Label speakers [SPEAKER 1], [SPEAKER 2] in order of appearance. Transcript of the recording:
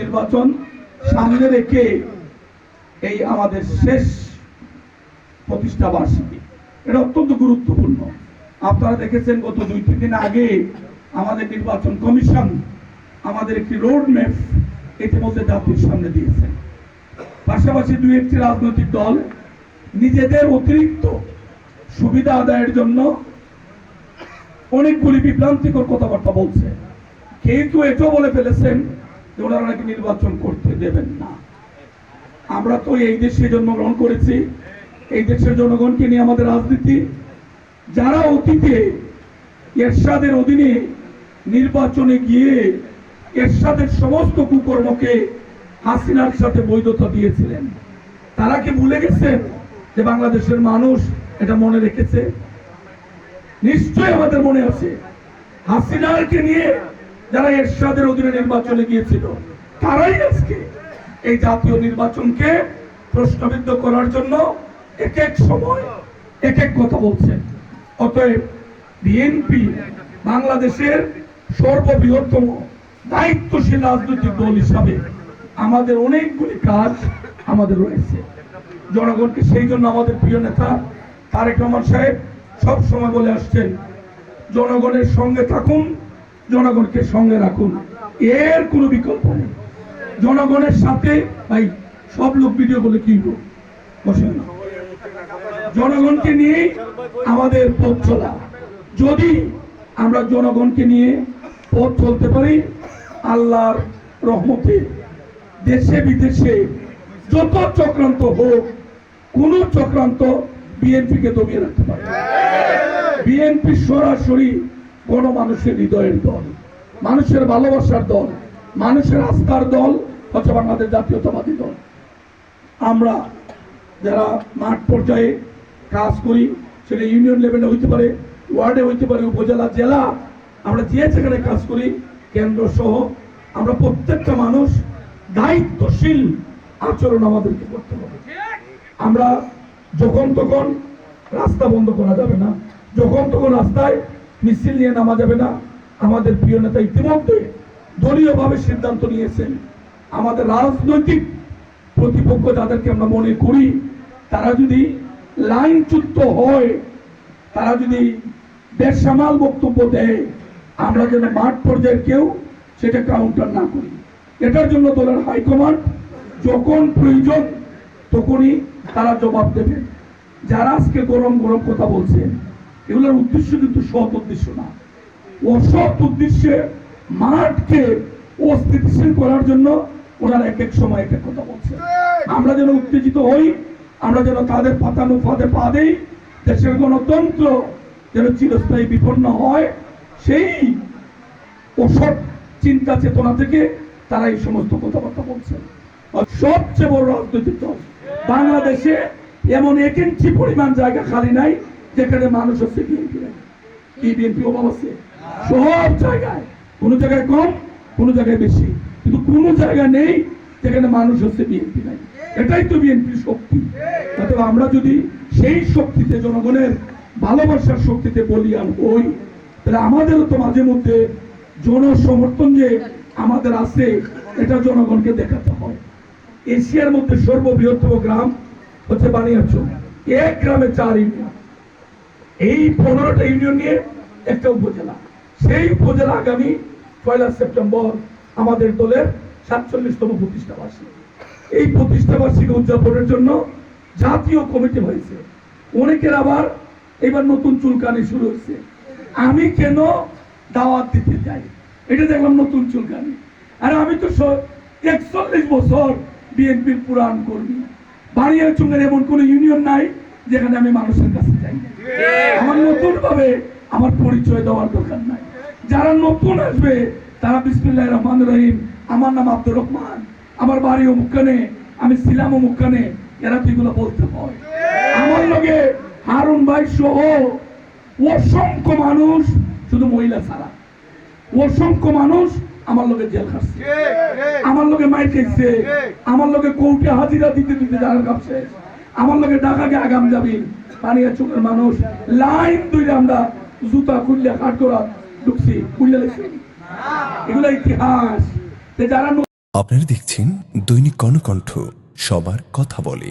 [SPEAKER 1] নির্বাচন সামনে রেখে এই আমাদের শেষ প্রতিষ্ঠা বার্ষিকী। এটা অত্যন্ত গুরুত্বপূর্ণ। আপনারা দেখেছেন গত দুই, তিন দিন আগে আমাদের নির্বাচন কমিশন আমাদের একটি রোড ম্যাপ ইতিমধ্যে জাতির সামনে দিয়েছেন পাশাপাশি দুই একটি রাজনৈতিক দল নিজেদের অতিরিক্ত সুবিধা আদায়ের জন্য অনেকগুলি বিভ্রান্তিকর কথাবার্তা বলছে। কেউ কেউ এটাও বলে ফেলেছেন ওনারা নাকি নির্বাচন করতে দেবেন না। আমরা তো এই দেশে জন্মগ্রহণ করেছি। এই দেশের জনগণকে নিয়ে আমাদের রাজনীতি। যারা অতীতে এরশাদের অধীনে নির্বাচনে গিয়ে এরশাদের সমস্ত কুকর্মকে হাসিনার সাথে বৈধতা দিয়েছিলেন, তারা কি ভুলে গেছেন যে বাংলাদেশের মানুষ এটা মনে রেখেছে? নিশ্চয়ই আমাদের মনে আছে। হাসিনাকে নিয়ে যারা এরশাদের অধীনে নির্বাচনে গিয়েছিল, তারাই আজকে এই জাতীয় নির্বাচনকে প্রশ্নবিদ্ধ করার জন্য এক এক সময় এক এক কথা বলছেন। অতএব বিএনপি বাংলাদেশের সর্ববৃহত্তম দায়িত্বশীল রাজনৈতিক দল হিসাবে আমাদের অনেকগুলি কাজ আমাদের রয়েছে। জনগণকে সেই জন্য আমাদের প্রিয় নেতা তারেক রহমান সাহেব সব সময় বলে আসছেন, জনগণের সঙ্গে থাকুন জনগণকে সঙ্গে রাখুন। এর কোনো বিকল্প নেই। জনগণের সাথে, ভাই, সব লোক ভিডিও বলে কি না। জনগণকে নিয়ে আমাদের পথ চলা। যদি আমরা জনগণকে নিয়ে পথ চলতে পারি, আল্লাহর রহমতে দেশে বিদেশে যত চক্রান্ত হোক, কোন চক্রান্ত বিএনপিকে দমিয়ে রাখতে পারে বিএনপি সরাসরি গণমানুষের হৃদয়ের দল, মানুষের ভালোবাসার দল, মানুষের আস্থার দল হচ্ছে বাংলাদেশ জাতীয়তাবাদী দল। আমরা যারা মাঠ পর্যায়ে কাজ করি, সেটা ইউনিয়ন লেভেলে হইতে পারে, ওয়ার্ডে হইতে পারে, উপজেলা, জেলা, আমরা যে যেখানে কাজ করি, কেন্দ্র সহ, আমরা প্রত্যেকটা মানুষ দায়িত্বশীল আচরণ আমাদেরকে করতে হবে। আমরা যখন তখন রাস্তা বন্ধ করা যাবে না, যখন তখন রাস্তায় মিছিল নিয়ে নামা যাবে না। আমাদের প্রিয় নেতা ইতিমধ্যে দলীয়ভাবে সিদ্ধান্ত নিয়েছেন। আমাদের রাজনৈতিক প্রতিপক্ষ যাদেরকে আমরা মনে করি, তারা যদি লাইনচ্যুত হয়, তারা যদি বেসামাল বক্তব্য দেয়, আমরা যেন মাঠ পর্যায়ের কেউ সেটা কাউন্টার না করি। এটার জন্য দলের হাইকমান্ড যখন প্রয়োজন তখনই তারা জবাব দেবে। যারা আজকে গরম গরম কথা বলছে এগুলোর উদ্দেশ্য কিন্তু সৎ উদ্দেশ্য না। অসৎ উদ্দেশ্যে মাঠকে অস্থিতিশীল করার জন্য ওনারা এক এক সময় এক এক কথা বলছে। আমরা যেন উত্তেজিত হই, আমরা যেন তাদের পাতানো ফাঁদে পা দেই, দেশের গণতন্ত্র যেন চিরস্থায়ী বিপন্ন হয়, সেই অসৎ চিন্তা চেতনা থেকে তারা এই সমস্ত কথাবার্তা বলছেন। সবচেয়ে বড় রাজনৈতিক দল, বাংলাদেশে এমন এক ইঞ্চি পরিমাণ জায়গা খালি নাই যেখানে মানুষ হচ্ছে বিএনপি কি বিএনপি অভাব আছে? সব জায়গায়। কোন জায়গায় কম, কোন জায়গায় বেশি। কিন্তু কোন জায়গা নেই যেখানে মানুষ হচ্ছে বিএনপি নাই। এটাই তো বিএনপির শক্তি। অথবা আমরা যদি সেই শক্তিতে, জনগণের ভালোবাসার শক্তিতে বলিয়ান হই তাহলে আমাদেরও তো মাঝে মধ্যে জনসমর্থন যে আমাদের আছে, এটা জনগণকে দেখাতে হয়। এশিয়ার মধ্যে সর্ববৃহত্তম গ্রাম হচ্ছে বানিয়াচল এক গ্রামে চার ইউনিয়ন। এই পনেরোটা ইউনিয়ন নিয়ে একটা উপজেলা। সেই উপজেলা আগামী পয়লা সেপ্টেম্বর আমাদের দলের সাতচল্লিশতম প্রতিষ্ঠা বার্ষিকী এই প্রতিষ্ঠা বার্ষিকী উদযাপনের জন্য জাতীয় কমিটি হয়েছে। অনেকের আবার এবার নতুন চুলকানি শুরু হয়েছে। আমি কেন দাওয়াত দিতে যাই? এটা দেখলাম নতুন চুলকানি। আর আমি তো একচল্লিশ বছর বিএনপির পুরাণ কর্মী। বাড়িয়ার চুঙ্গের এমন কোন ইউনিয়ন নাই যেখানে আমি মানুষের কাছে। আমার নতুন ভাবে আমার পরিচয় দেওয়ার দরকার নাই। যারা নতুন আসবে তারা বিসমিল্লাহ রহমান রহিম। আমার নাম আব্দুর রহমান। আমার বাড়ি অমুকানে আমি ছিলাম অমুকানে এরা তো এগুলো বলতে হয়? আমার লগে হারুন ভাই সহ অসংখ্য মানুষ শুধু মহিলা ছাড়া। অসংখ্য মানুষ আমার লগে জেল খাচ্ছে। আমার লোকে মাইর খেয়েছে আমার লোকে কৌটে হাজিরা দিতে দিতে জানার কাছে আমার লাগে ঢাকা ঢাকাকে আগাম যাবি। পানিয়া চোখের মানুষ, লাইন ধরে আমরা জুতা খুললে হাট করা ঢুকছি খুললে এগুলো ইতিহাস। যারা
[SPEAKER 2] আপনারা দেখছেন দৈনিক কর্ণকণ্ঠ, সবার কথা বলে।